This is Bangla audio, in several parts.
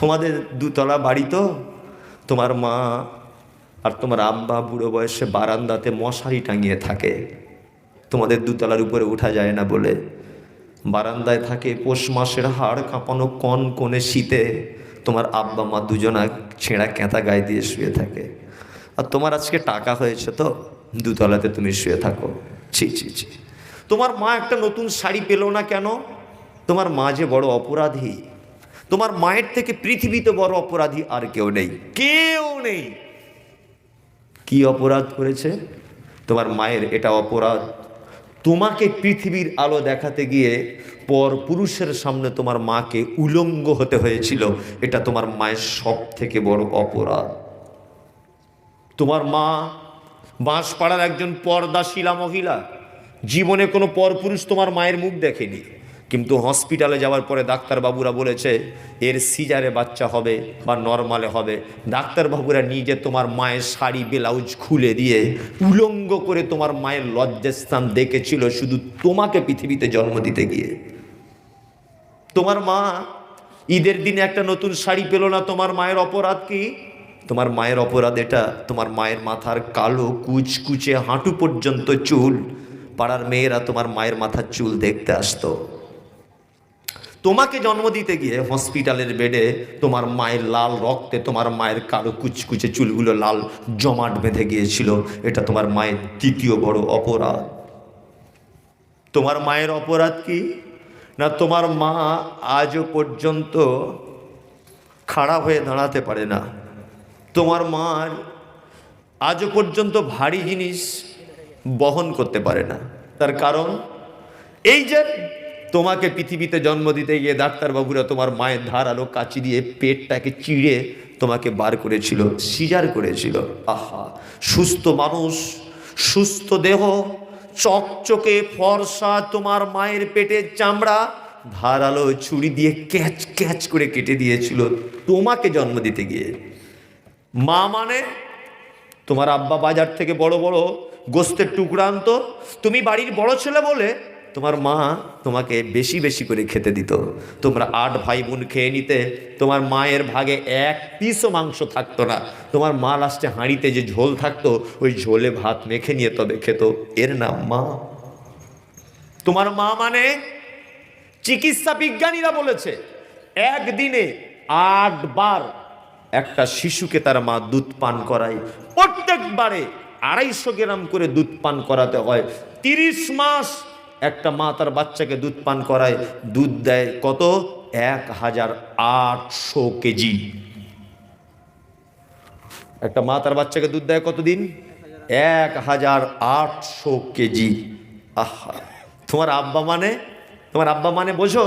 তোমাদের দুতলা বাড়ি তো? তোমার মা আর তোমার আব্বা বুড়ো বয়সে বারান্দাতে মশারি টাঙিয়ে থাকে। তোমাদের দুতলার উপরে ওঠা যায় না বলে। বারান্দায় থাকে পৌষ মাসের হাড় কাঁপানো কন কোণে শীতে। তোমার আব্বা মা দুজনা ছেঁড়া ক্যাঁথা গায়ে দিয়ে শুয়ে থাকে। আর তোমার আজকে টাকা হয়েছে তো? দুতলাতে তুমি শুয়ে থাকো। ছি ছি ছি। তোমার মা একটা নতুন শাড়ি পেল না কেন? তোমার মা যে বড় অপরাধী। তোমার মায়ের থেকে পৃথিবীতে বড় অপরাধী আর কেউ নেই। কেউ নেই। কি অপরাধ করেছে? তোমার মায়ের এটা অপরাধ। তোমাকে পৃথিবীর আলো দেখাতে গিয়ে পর পুরুষের সামনে তোমার মাকে উলঙ্গ হতে হয়েছিল। এটা তোমার মায়ের সব থেকে বড় অপরাধ। তোমার মা বাঁশপাড়ার একজন পর্দাশীলা মহিলা। জীবনে কোনো পরপুরুষ তোমার মায়ের মুখ দেখেনি। কিন্তু হসপিটালে যাওয়ার পরে ডাক্তারবাবুরা বলেছে, এর সিজারে বাচ্চা হবে বা নর্মালে হবে। ডাক্তারবাবুরা নিজে তোমার মায়ের শাড়ি ব্লাউজ খুলে দিয়ে উলঙ্গ করে তোমার মায়ের লজ্জাস্থান দেখেছিল, শুধু তোমাকে পৃথিবীতে জন্ম দিতে গিয়ে। তোমার মা, ঈদের দিনে একটা নতুন শাড়ি পেল না তোমার মায়ের অপরাধ কি? তোমার মায়ের অপরাধ এটা, তোমার মায়ের মাথার কালো কুচকুচে হাঁটু পর্যন্ত চুল, পাড়ার মেয়েরা তোমার মায়ের মাথার চুল দেখতে আসতো। তোমাকে জন্ম দিতে গিয়ে হসপিটালের বেডে তোমার মায়ের লাল রক্তে তোমার মায়ের কালো কুচকুচে চুলগুলো লাল জমাট বেঁধে গিয়েছিল। এটা তোমার মায়ের তৃতীয় বড় অপরাধ। তোমার মায়ের অপরাধ কি? না তোমার মা আজও পর্যন্ত খাড়া হয়ে দাঁড়াতে পারে না। তোমার মার আজও পর্যন্ত ভারী জিনিস বহন করতে পারে না। তার কারণ এই যে তোমাকে পৃথিবীতে জন্ম দিতে গিয়ে ডাক্তারবাবুরা তোমার মায়ের ধারালো কাচি দিয়ে পেটটাকে চিড়ে তোমাকে বার করেছিল, সিজার করেছিল। আহা, সুস্থ মানুষ, সুস্থ দেহ, চকচকে ফর্সা তোমার মায়ের পেটের চামড়া ধারালো ছুরি দিয়ে ক্যাচ ক্যাচ করে কেটে দিয়েছিল তোমাকে জন্ম দিতে গিয়ে। মা মানে তোমার আব্বা বাজার থেকে বড় বড় গোস্তের টুকরা তুমি বাড়ির বড় ছেলে বলে তোমার মা তোমাকে বেশি বেশি করে খেতে দিত। তোমরা আট ভাই বোন খেয়ে নিতে, তোমার মায়ের ভাগে এক পিসও মাংস থাকতো না। তোমার মা লাস্টে হাঁড়িতে যে ঝোল থাকতো, ওই ঝোলে ভাত মেখে নিয়ে তবে খেত। এর নাম মা। তোমার মা মানে চিকিৎসা বিজ্ঞানীরা বলেছে, একদিনে আটবার একটা শিশুকে তার মা দুধ পান করায়। প্রত্যেকবারে আড়াইশো গ্রাম করে দুধ পান করাতে হয়। তিরিশ মাস একটা মা তার বাচ্চাকে দুধ পান করায়, দুধ দেয় কত? এক হাজার আটশো কেজি। একটা মা তার বাচ্চাকে দুধ দেয় কতদিন এক হাজার আটশো কেজি। আহা, তোমার আব্বা মানে? তোমার আব্বা মানে বোঝো?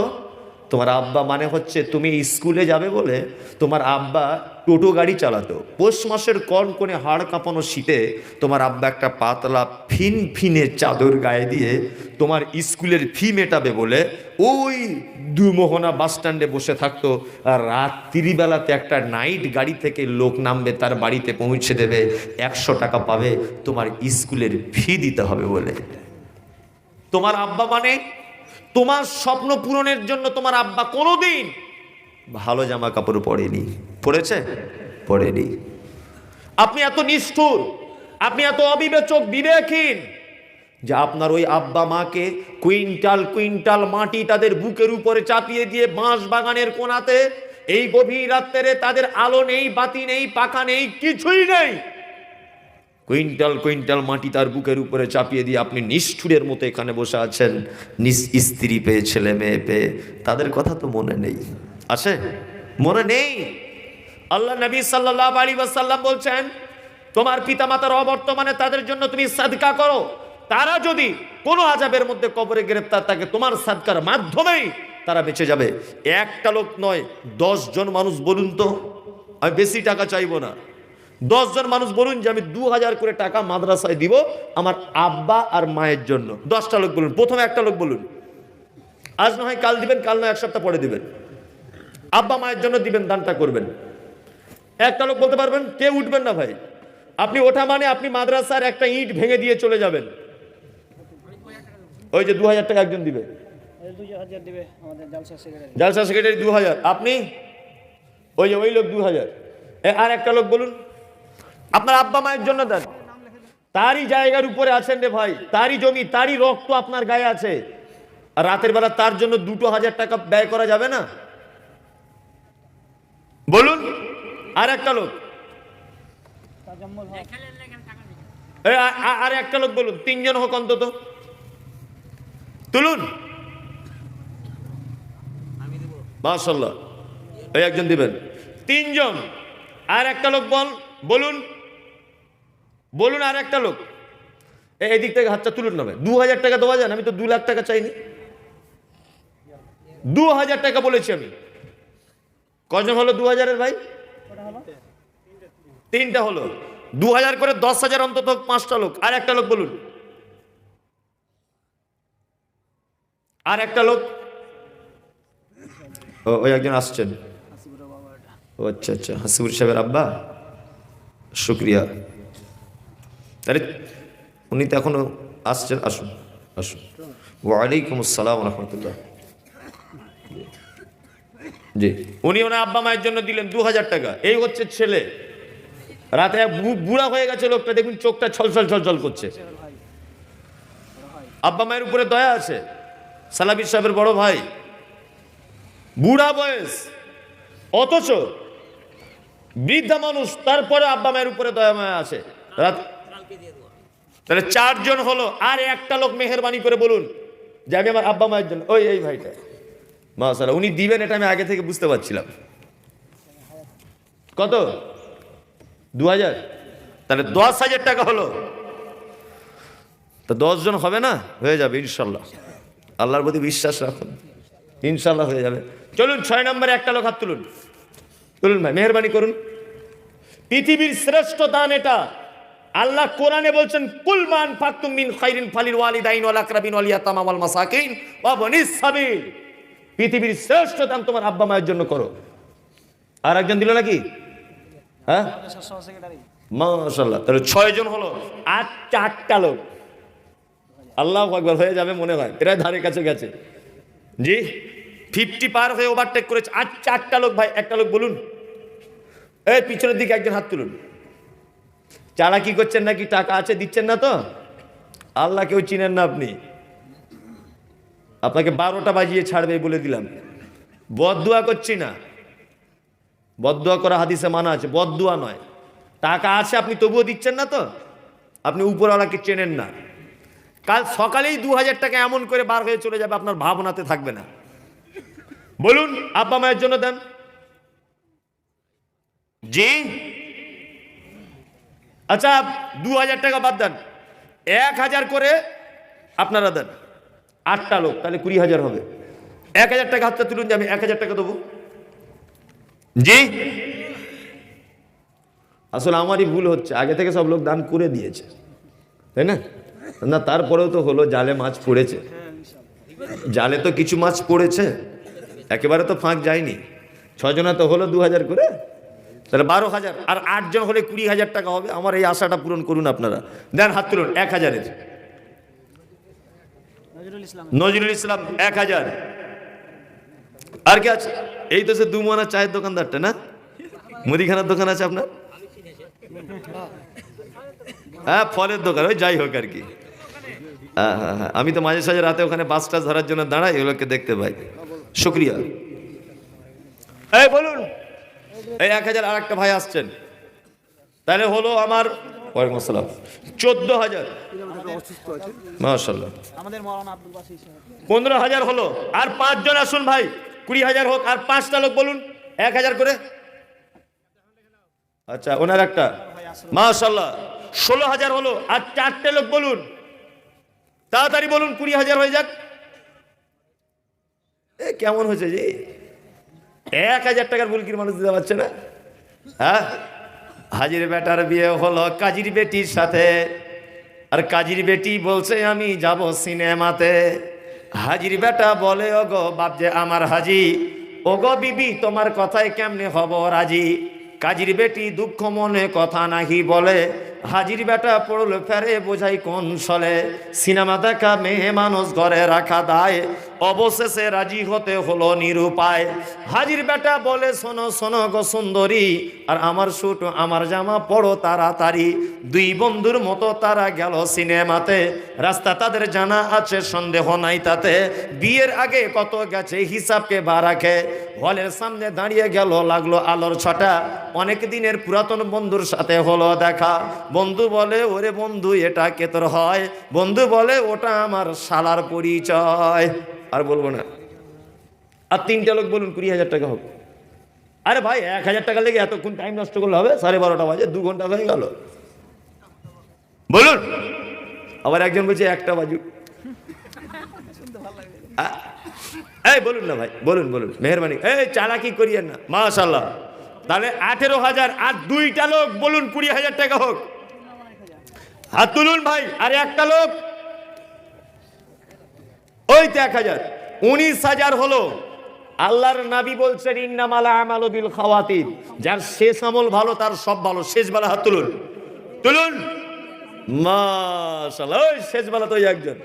তোমার আব্বা মানে হচ্ছে তুমি স্কুলে যাবে বলে তোমার আব্বা টোটো গাড়ি চালাতো। পৌষ মাসের কন কোণে হাড় কাঁপানো শীতে তোমার আব্বা একটা পাতলা ফিন ফিনে চাদর গায়ে দিয়ে তোমার স্কুলের ফি মেটাবে বলে ওই দুমোহনা বাস স্ট্যান্ডে বসে থাকতো আর রাত্রিবেলাতে একটা নাইট গাড়ি থেকে লোক নামবে, তার বাড়িতে পৌঁছে দেবে, একশো টাকা পাবে, তোমার স্কুলের ফি দিতে হবে বলে। তোমার আব্বা মানে? তোমার স্বপ্ন পূরণের জন্য তোমার আব্বা কোনোদিন ভালো জামা কাপড় পরেনি। পড়েছে? পরেনি আপনি এত নিষ্ঠুর আপনি এত অবিবেচক বিবেকহীন যে আপনার ওই আব্বা মাকে কুইন্টাল কুইন্টাল মাটি তাদের বুকের উপরে চাপিয়ে দিয়ে বাঁশ বাগানের কোনাতে এই গভীর রাত্রে তাদের আলো নেই বাতি নেই পাখা নেই কিছুই নেই। কুইন্টাল কুইন্টাল মাটি তার বুকের উপরে চাপিয়ে দিয়ে আপনি নিষ্ঠুরের মতো এখানে বসে আছেন। নিস স্ত্রী পেয়ে ছেলে মেয়ে পেয়ে তাদের কথা তো মনে নেই। আছে? মনে নেই? আল্লাহ নবী সাল্লাহ আলী ওয়াসাল্লাম বলছেন, তোমার পিতামাতার অবর্তমানে তাদের জন্য তুমি সাদকা করো। তারা যদি কোনো আজাবের মধ্যে কবরে গ্রেপ্তার থাকে, তোমার সাদকার মাধ্যমেই তারা বেঁচে যাবে। একটা লোক নয়, দশ জন মানুষ বলুন তো, আমি বেশি টাকা চাইব না। দশজন মানুষ বলুন যে, আমি দু হাজার করে টাকা মাদ্রাসায় দিব আমার আব্বা আর মায়ের জন্য। দশটা লোক বলুন, প্রথমে একটা লোক বলুন। আজ না হয় কাল দিবেন, কাল নয় এক সপ্তাহ পরে দিবেন। আব্বা মায়ের জন্য দিবেন, দানটা করবেন। একটা লোক বলতে পারবেন কেউ উঠবেন না ভাই। আপনি ওঠা মানে আপনি মাদ্রাসার একটা ইট ভেঙে দিয়ে চলে যাবেন। ওই যে দু হাজার টাকা একজন দিবে। জালসা সেক্রেটারি দু হাজার আপনি? ওই যে ওই লোক দু হাজার আর একটা লোক বলুন। আপনার আব্বা মায়ের জন্য দেন। তারই জায়গার উপরে আছেন রে ভাই। তারই জমি তারই রক্ত আপনার গায়ে আছে। আর রাতের বেলা তার জন্য দুটো হাজার টাকা ব্যয় করা যাবে না? বলুন। আর একটা লোক। আর একটা লোক বলুন, তিনজন হোক অন্তত। তুলুন। মাশাল্লাহ এই একজন দিবেন। তিনজন। আর একটা লোক বল, বলুন। বলুন আর একটা লোক। এই দিক থেকে হাতটা তুলুন না ভাই। দু হাজার টাকা দেওয়া যান, আমি তো দু লাখ টাকা চাইনি। দু হাজার টাকা বলেছি আমি। কজন হলো দু হাজারের ভাই? তিনটা হলো? দু হাজার করে দশ হাজার অন্তত পাঁচটা লোক। আর একটা লোক বলুন। আর একটা লোক। ওই একজন আসছেন। ও আচ্ছা আচ্ছা। হাসিবুর সাহেবের আব্বা। শুক্রিয়া। তাহলে উনি তো এখনও আসছেন। আসুন আসুন। ওয়ালাইকুম আসসালাম রহমতুল্লাহ। জি। উনি ওনার আব্বা মায়ের জন্য দিলেন দু হাজার টাকা। এই হচ্ছে ছেলে। রাতে বুড়া হয়ে গেছে লোকটা, দেখুন চোখটা ছলছল ছলছল করছে। আব্বা মায়ের উপরে দয়া আছে। সালাবির সাহেবের বড় ভাই। বুড়া বয়স। অথচ বৃদ্ধা মানুষ, তারপরে আব্বা মায়ের উপরে দয়া মায়া আছে। রাত তাহলে চারজন হলো, আর একটা লোক মেহরবানি করে বলুন যে, আমি আমার আব্বা মায়ের জন্য ওই, এই ভাইটা। মাসালা উনি দিবেন এটা আমি আগে থেকে বুঝতে পারছিলাম। কত? দু হাজার তাহলে দশ হাজার টাকা হলো। তা দশজন হবে না? হয়ে যাবে ইনশাল্লাহ আল্লাহর প্রতি বিশ্বাস রাখুন। ইনশাল্লাহ হয়ে যাবে। চলুন, ছয় নম্বরে একটা লোক হাত তুলুন। তুলুন ভাই, মেহরবানি করুন। পৃথিবীর শ্রেষ্ঠ দান এটা। আল্লাহ কোরআনে বলছেন কুলমান ফাকতুম খাইরিন ফালিল ওয়ালিদাইন ওয়াল আকরাবিন ওয়াল ইয়াতামা ওয়াল মাসাকিন ওয়া বনিস সাবিল। পৃথিবীর শ্রেষ্ঠ দান তোমার আব্বা মায়ের জন্য করো। আর একজন দিল নাকি? হ্যাঁ? মাশাআল্লাহ, তাহলে ছয় জন হলো আর চারটা লোক। আল্লাহ একবার হয়ে যাবে মনে হয়, প্রায় ধারে কাছে গেছে। জি ফিফটি পার হয়ে ওভারটেক করেছে। আর চারটা লোক ভাই, একটা লোক বলুন। এই পিছনের দিকে একজন হাত তুলুন। চালাকি করছেন নাকি? টাকা আছে, দিচ্ছেন না তো? আল্লাহ কেউ চিনেন না আপনি। আপনাকে বারোটা বাজিয়ে ছাড়বে বলে দিলাম। বদুয়া করছি না। বদুয়া করা হাদিসে মানা আছে বদুয়া নয়। টাকা আছে আপনি তবুও দিচ্ছেন না তো? আপনি উপরওয়ালাকে চেনেন না। কাল সকালেই দু হাজার টাকা এমন করে বার হয়ে চলে যাবে, আপনার ভাবনাতে থাকবে না। বলুন, আব্বা মায়ের জন্য দেন। জি। আচ্ছা দু হাজার টাকা বাদ দেন। এক হাজার করে আপনারা দেন। আটটা লোক, তাহলে কুড়ি হাজার হবে। এক হাজার টাকা হাতটা তুলুন যে আমি এক হাজার টাকা দেবো। জি? আসলে আমারই ভুল হচ্ছে, আগে থেকে সব লোক দান করে দিয়েছে, তাই না? না, তারপরেও তো হলো, জালে মাছ পড়েছে। জালে তো কিছু মাছ পড়েছে, একেবারে তো ফাঁক যায়নি। ছজনা তো হলো দু হাজার করে, তাহলে বারো হাজার। আর আটজন হলে কুড়ি হাজার টাকা হবে, আমার এই আশাটা পূরণ করুন আপনারা। দেন হাত তুলুন, এক হাজারের। নজরুল ইসলাম। এক হাজার। আর কি আছে? এই তো সে দুমানা চায়ের দোকানদারটা, না? মুদিখানার দোকান আছে আপনার? হ্যাঁ ফলের দোকান, ওই যাই হোক আর কি। হ্যাঁ হ্যাঁ হ্যাঁ আমি তো মাঝে সাঝে রাতে ওখানে বাস বাসটা ধরার জন্য দাঁড়াই, এগুলোকে দেখতে পাই। শুক্রিয়া। এই বলুন, এই এক হাজার আর একটা ভাই আসছেন। তাহলে হলো আমার ওয়ালাইকুম আসসালাম। চোদ্দ হাজার। মাশাল্লাহ পনেরো হাজার হলো। আর পাঁচজন আসুন ভাই কুড়ি হাজার হোক আর পাঁচটা লোক বলুন এক হাজার করে। আচ্ছা ওনার একটা। মাশাল্লাহ ষোলো হাজার হলো আর চারটে লোক বলুন। তাড়াতাড়ি বলুন কুড়ি হাজার হয়ে যাক। এ কেমন হয়েছে জি এক হাজার টাকার বুলকির মানুষ দিতে পারছে না। হ্যাঁ? হাজির বেটার বিয়ে হলো কাজির বেটির সাথে। আর কাজির বেটি বলছে, আমি যাব সিনেমাতে। হাজির বেটা বলে, ওগো বাপ যে আমার হাজি, ওগো বিবি, তোমার কথায় কেমনে হব রাজি? কাজির বেটি দুঃখ মনে কথা নাহি বলে। হাজির বেটা পড়ল ফেরে, বোঝাই কোন সলে। সিনেমা দেখা মেয়ে মানুষ ঘরে রাখা দায়। অবশেষে রাজি হতে হলো নিরুপায়। হাজির বেটা বলে, শোনো শোনো গো সুন্দরী, আর আমার শুট আমার জামা পড়ো তাড়াতাড়ি। দুই বন্ধুর মতো তারা গেল সিনেমাতে। রাস্তা তাদের জানা আছে, সন্দেহ নাই তাতে। বিয়ের আগে কত গেছে, হিসাবকে বা রাখে। হলের সামনে দাঁড়িয়ে গেল, লাগল আলোর ছটা। অনেক দিনের পুরাতন বন্ধুর সাথে হলো দেখা। বন্ধু বলে, ওরে বন্ধু, এটা কে তোর হয়? বন্ধু বলে, ওটা আমার শালার পরিচয়। আর বলব না। আর তিনটা লোক বলুন, কুড়ি হাজার টাকা হোক। আরে ভাই, এক হাজার টাকা লেগে এতক্ষণ টাইম নষ্ট করলে হবে? সাড়ে বারোটা বাজে, দু ঘণ্টা হয়ে গেল। বলুন। আবার একজন বলছে, একটা বাজুক। আ- এই বলুন না ভাই, বলুন বলুন, মেহরবানি। এই চালাকি করিয়েন না মাশাল্লাহ তাহলে আঠেরো হাজার আর দুইটা লোক বলুন, কুড়ি হাজার টাকা হোক। হাত তুলুন ভাই, আর একটা লোক ওই তো এক হাজার, উনিশ হাজার হলো আল্লাহর নাবি বলছেন, ইন্নামালা আমাল বিল খাওয়াতিন। যার শেষ আমল ভালো, তার সব ভালো। শেষ বেলা হাত তুলুন। তুলুন। মাশাল্লাহ ওই শেষ বেলা তো ওই একজন।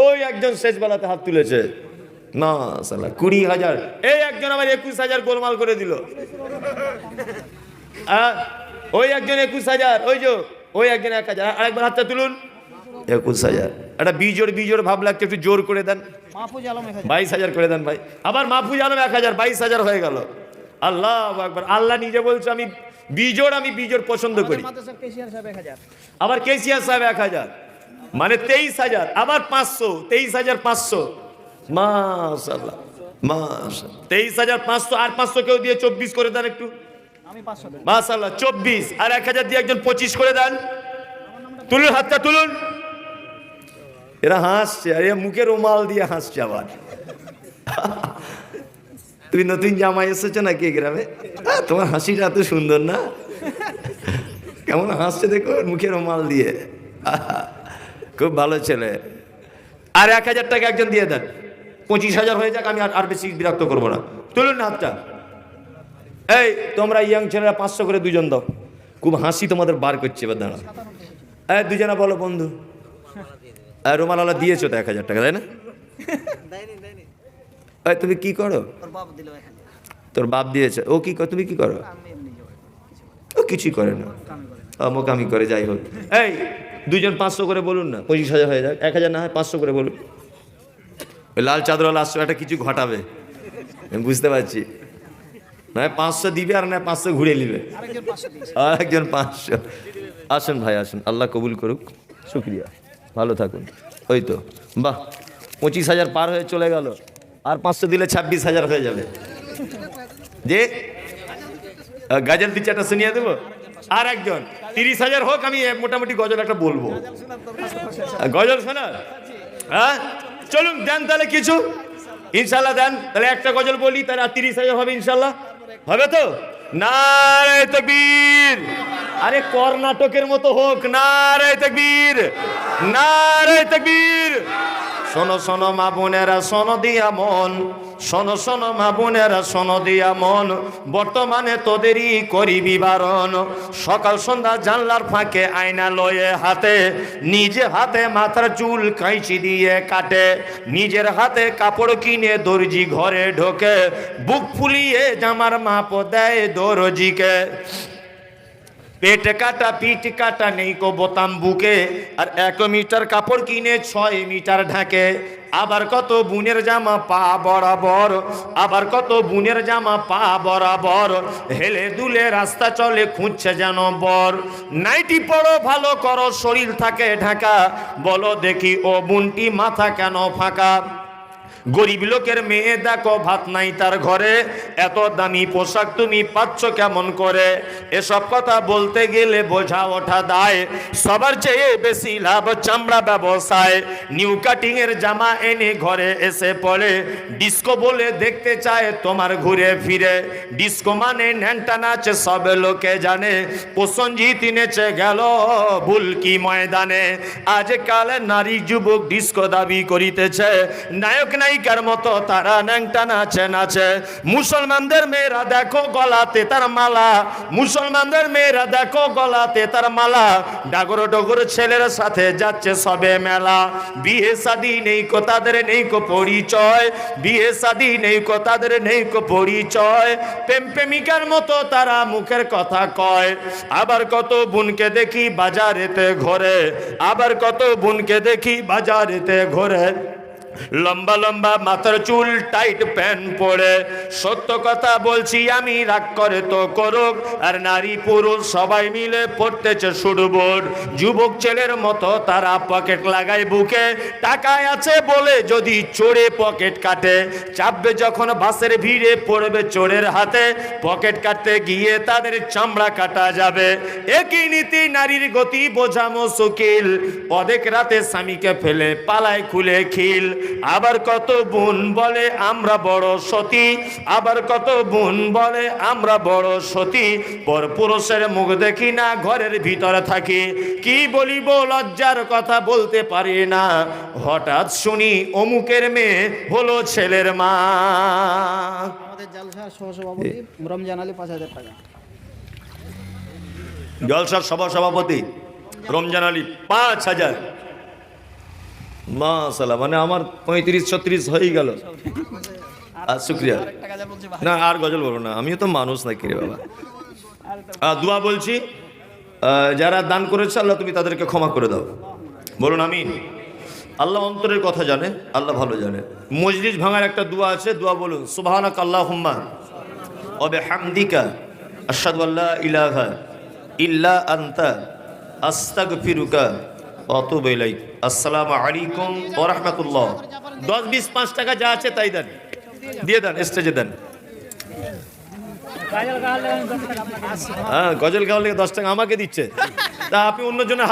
ওই একজন শেষ বেলাতে হাত তুলেছে। সালা কুড়ি হাজার। এই একজন আবার একুশ হাজার গোলমাল করে দিল। ওই একজন একুশ হাজার, ওই যে, ওই একজন এক হাজার। আরেকবার হাতটা তুলুন। একুশ হাজার। একটা বিজোড় বিজোড় ভাব লাগছে একটু জোর করে দেন। বাইশ হাজার করে দেন ভাই। আবার মাহফুজ আলম এক হাজার বাইশ হাজার হয়ে গেল। আল্লাহ একবার আল্লাহ নিজে বলছে আমি বিজোড় আমি বিজোড় পছন্দ করি। আবার কেসিয়ার সাহেব এক হাজার। মানে তেইশ হাজার আবার পাঁচশো তেইশ হাজার পাঁচশো। মাশাল্লাহ মাশা তেইশ হাজার পাঁচশো আর পাঁচশো কেউ দিয়ে চব্বিশ করে দেন একটু। মাশাল্লাহ চব্বিশ। আর এক হাজার দিয়ে একজন পঁচিশ করে দেন। তুলুন হাতটা তুলুন। এরা হাসছে, আর এ মুখে রুমাল দিয়ে হাসছে আবার। তুমি নতুন জামাই এসেছ নাকি গ্রামে? তোমার হাসিটা এত সুন্দর না? কেমন হাসছে দেখো মুখে রুমাল দিয়ে। খুব ভালো ছেলে। আর এক হাজার টাকা একজন দিয়ে দেন। পঁচিশ হাজার হয়ে যাক, আমি আর আর বেশি বিরক্ত করব না। তুলুন না হাতটা। এই, তোমরা ইয়াং ছেলেরা পাঁচশো করে দুজন দাও। খুব হাসি তোমাদের বার করছে, এবার দাঁড়া এই, দুজনা বলো বন্ধু। আর রুমালালা দিয়েছ তো এক হাজার টাকা তাই না? তুমি কি করো? তোর বাপ দিল তোর বাপ দিয়েছে। ও কি তুমি কি করো? ও কিছুই করে না। কামি করে। করে যাই হোক। এই দুজন পাঁচশো করে বলুন না পঁচিশ হাজার হয়ে যাক। এক হাজার না হয় পাঁচশো করে বলুন। ওই লাল চাদরওয়ালা আসছে একটা কিছু ঘটাবে। আমি বুঝতে পারছি। নয় পাঁচশো দিবে আর নয় পাঁচশো ঘুরে নিবে। আর একজন পাঁচশো। আসুন ভাই আসুন। আল্লাহ কবুল করুক। শুক্রিয়া। ভালো থাকুন। ওই তো, বাহ, পঁচিশ হাজার পার হয়ে চলে গেল। আর পাঁচশো দিলে ছাব্বিশ হাজার হয়ে যাবে। যে গাজল দিচ্ছে একটা শুনিয়ে দেবো? আর একজন, তিরিশ হাজার হোক, আমি মোটামুটি গজল একটা বলব। গজল শোনা হ্যাঁ? চলুন, দেন তাহলে কিছু। ইনশাল্লাহ দেন, তাহলে একটা গজল বলি, তাহলে আর তিরিশ হাজার হবে ইনশাল্লাহ হবে তো? নারে তকবীর! আরে কর্ণাটকের মতো হোক। নারে তকবীর নারে তকবীর। শোনো শোনো মা বোনেরা, শোনো দিয়া মন। শোনো শোনো মা বোনেরা, শোনো দিয়া মন। বর্তমানে তোদেরই করিবি বারণ সকাল সন্ধ্যা জানলার ফাঁকে আয়না লয়ে হাতে, নিজে হাতে মাথার চুল কাঁচি দিয়ে কাটে। নিজের হাতে কাপড় কিনে দর্জি ঘরে ঢোকে। বুক ফুলিয়ে জামার মাপ দেয় দর্জিকে। পেট কাটা, পিঠ কাটা নেই কো বোতাম বুকে। আর এক মিটার কাপড় কিনে, ছয় মিটার ঢাকে। আবার কত বুনের জামা পা বরাবর, আবার কত বুনের জামা পা বরাবর। হেলে দুলে রাস্তা চলে, খুঁজছে যেন বর। নাইটি পড়ো ভালো করো, শরীর থাকে ঢাকা। বলো দেখি ও বুনটি মাথা কেন ফাঁকা? গরিব লোকের মেয়ে দেখো, ভাত নাই তার ঘরে। এত দামি পোশাক তুমি পাচ্ছ কেমন করে? এসব কথা বলতে গেলে বোঝা ওঠা দায়। সবার চেয়ে বেশি লাভ চামড়া ব্যবসায়। নিউ কাটিং এর জামা এনে ঘরে এসে পড়ে। ডিস্কো বলে দেখতে চায় তোমার ঘুরে ফিরে। ডিস্কো মানে ন্যাংটা নাচ, সব লোকে জানে। প্রসঞ্জিত নেচে গেল ভুলকি ময়দানে। আজকাল নারী যুবক ডিস্কো দাবি করিতেছে। নায়ক নাই নায়িকার মতো তারা ন্যাংটা নাচে নাচে। মুসলমানদের মেয়েরা দেখো গলাতে তার মালা। মুসলমানদের মেয়েরা দেখো গলাতে তার মালা। ডাগর ডগর ছেলের সাথে যাচ্ছে সবে মেলা। বিয়ে শাদি নেই কো তাদের নেই কো পরিচয়। বিয়ে শাদি নেই কো তাদের নেই কো পরিচয়। প্রেম প্রেমিকার মতো তারা মুখের কথা কয়। আবার কত বোনকে দেখি বাজারেতে ঘরে। আবার কত বোনকে দেখি বাজারেতে ঘরে। লম্বা লম্বা মাথার চুল টাইট প্যান্ট পরে। সত্য কথা বলছি, আমি রাগ করে তো করুক। আর নারী পুরুষ সবাই মিলে পড়তেছে সুডবোর্ড যুবক ছেলের মতো তারা পকেট লাগায় বুকে। টাকায় আছে বলে যদি চোরে পকেট কাটে। চাপবে যখন বাসের ভিড়ে পড়বে চোরের হাতে। পকেট কাটতে গিয়ে তাদের চামড়া কাটা যাবে। একই নীতি, নারীর গতি বোঝামো সুকিল অনেক রাতে স্বামীকে ফেলে, পালায় খুলে খিল। আবার কত বোন বলে আমরা বড় সতী আবার কত বোন বলে আমরা বড় সতী। পর পুরুষের মুখ দেখি না ঘরের ভিতরে থাকি। কি বলিব লজ্জার কথা বলতে পারি না। হঠাৎ শুনি অমুকের মেয়ে হলো ছেলের মা। আমাদের জালসার সহসভাপতি রমজান আলী পাঁচ হাজার টাকা। জলসার সভা সভাপতি রমজান আলী পাঁচ হাজার। মাসাল্লাহ মানে আমার পঁয়ত্রিশ, ছত্রিশ হয়ে গেল। আর শুক্রিয়া। না, আর গজল বলব না, আমিও তো মানুষ নাকি রে বাবা। আর দোয়া বলছি যারা দান করেছে, আল্লাহ তুমি তাদেরকে ক্ষমা করে দাও। বলুন আমি আল্লাহ অন্তরের কথা জানে, আল্লাহ ভালো জানে। মজলিস ভাঙার একটা দোয়া আছে, দোয়া বলুন, সুবহানাক আল্লাহ হুম্মা অবে হামদিকা আল্লা ইলাহা ইল্লা আনতা, আস্তাগফিরুকা অতুবু ইলাইক আসসালামু আলাইকুম ওয়া রাহমাতুল্লাহ। 10 20 5 টাকা যা আছে তাই দেন। দিয়ে দেন স্টেজে দেন। হ্যাঁ দশ টাকা আমাকে দিচ্ছে। তা আপনি অন্যজনের